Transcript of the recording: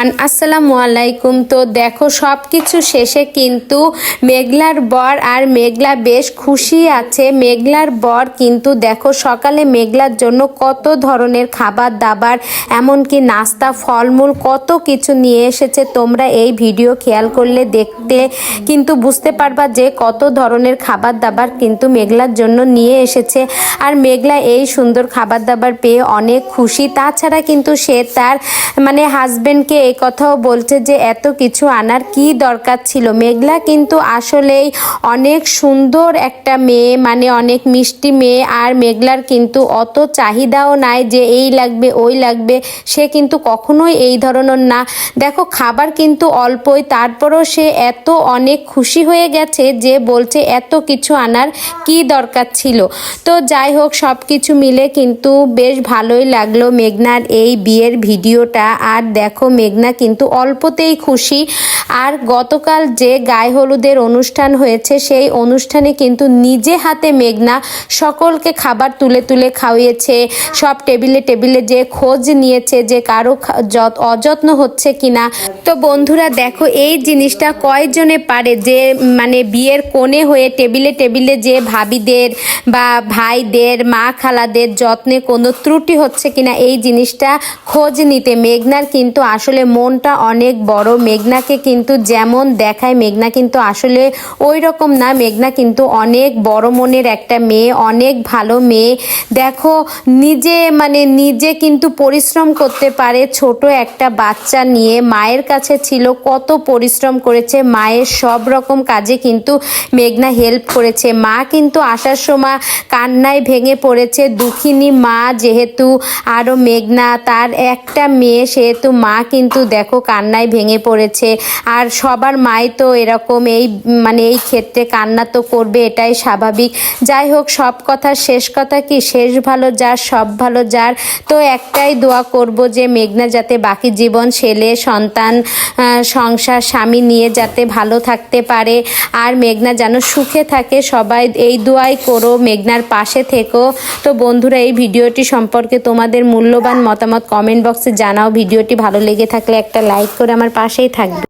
আসসালামু আলাইকুম। তো দেখো সব কিছু শেষে কিন্তু মেঘলার বর আর মেঘলা বেশ খুশি আছে। মেঘলার বর কিন্তু দেখো, সকালে মেঘলার জন্য কত ধরনের খাবার দাবার, এমনকি নাস্তা, ফলমূল কত কিছু নিয়ে এসেছে। তোমরা এই ভিডিও খেয়াল করলে দেখতে কিন্তু বুঝতে পারবা যে কত ধরনের খাবার দাবার কিন্তু মেঘলার জন্য নিয়ে এসেছে। আর মেঘলা এই সুন্দর খাবার দাবার পেয়ে অনেক খুশি। তাছাড়া কিন্তু সে তার মানে হাজবেন্ডকে এই কথাও বলছে যে এত কিছু আনার কি দরকার ছিল? মেঘলা কিন্তু আসলেই অনেক সুন্দর একটা মেয়ে মানে অনেক মিষ্টি মেয়ে, আর মেঘলার কিন্তু অত চাহিদাও নাই যে এই লাগবে, ওই লাগবে। সে কিন্তু কখনোই এই ধরনের না। দেখো, খাবার কিন্তু অল্পই, তারপরও সে এত অনেক খুশি হয়ে গেছে যে বলছে এত কিছু আনার কি দরকার ছিল। তো যাই হোক সব কিছু মিলে কিন্তু বেশ ভালোই লাগল মেঘনার এই বিয়ের ভিডিওটা। আর দেখো, মেঘনা কিন্তু অল্পতেই খুশি। আর গতকাল যে গায়ে হলুদের অনুষ্ঠান হয়েছে, সেই অনুষ্ঠানে কিন্তু নিজে হাতে মেঘনা সকলকে খাবার তুলে তুলে খাওয়িয়েছে। সব টেবিলে টেবিলে যে খোঁজ নিয়েছে যে কারও অযত্ন হচ্ছে কিনা। তো বন্ধুরা, দেখো, এই জিনিসটা কয়জনে পারে যে মানে বিয়ের কোণে হয়ে টেবিলে টেবিলে যে ভাবিদের বা ভাইদের, মা খালাদের যত্নে কোনো ত্রুটি হচ্ছে কিনা, এই জিনিসটা খোঁজ নিতে মেঘনার কিন্তু আসলে মনটা অনেক বড়। মেঘনাকে কিন্তু যেমন দেখায়, মেঘনা কিন্তু আসলে ওই রকম না। মেঘনা কিন্তু অনেক বড় মনের একটা মেয়ে, অনেক ভালো মেয়ে। দেখো, নিজে মানে নিজে কিন্তু পরিশ্রম করতে পারে ছোট একটা বাচ্চা নিয়ে। মায়ের কাছে ছিল, কত পরিশ্রম করেছে। মায়ের সব রকম কাজে কিন্তু মেঘনা হেল্প করেছে। মা কিন্তু আসার সময় কান্নায় ভেঙে পড়েছে। দুঃখিনী মা যেহেতু আরও মেঘনা, তার একটা মেয়ে সেহেতু মা কিন্তু দেখো কান্নায় ভেঙে পড়েছে। আর সবার মাই তো এরকম এই মানে এই ক্ষেত্রে কান্না তো করবে, এটাই স্বাভাবিক। যাই হোক, সব কথা শেষ কথা কি? শেষ ভালো যার, সব ভালো যার। তো একটাই দোয়া করব যে মেঘনা যাতে বাকি জীবন ছেলে সন্তান সংসার, স্বামী নিয়ে যাতে ভালো থাকতে পারে। আর মেঘনা যেন সুখে থাকে, সবাই এই দোয়াই করো, মেঘনার পাশে থেকো। তো বন্ধুরা, এই ভিডিওটি সম্পর্কে তোমাদের মূল্যবান মতামত কমেন্ট বক্সে জানাও। ভিডিওটি ভালো লেগে থাকলে একটা লাইক করে আমার পাশেই থাকবে।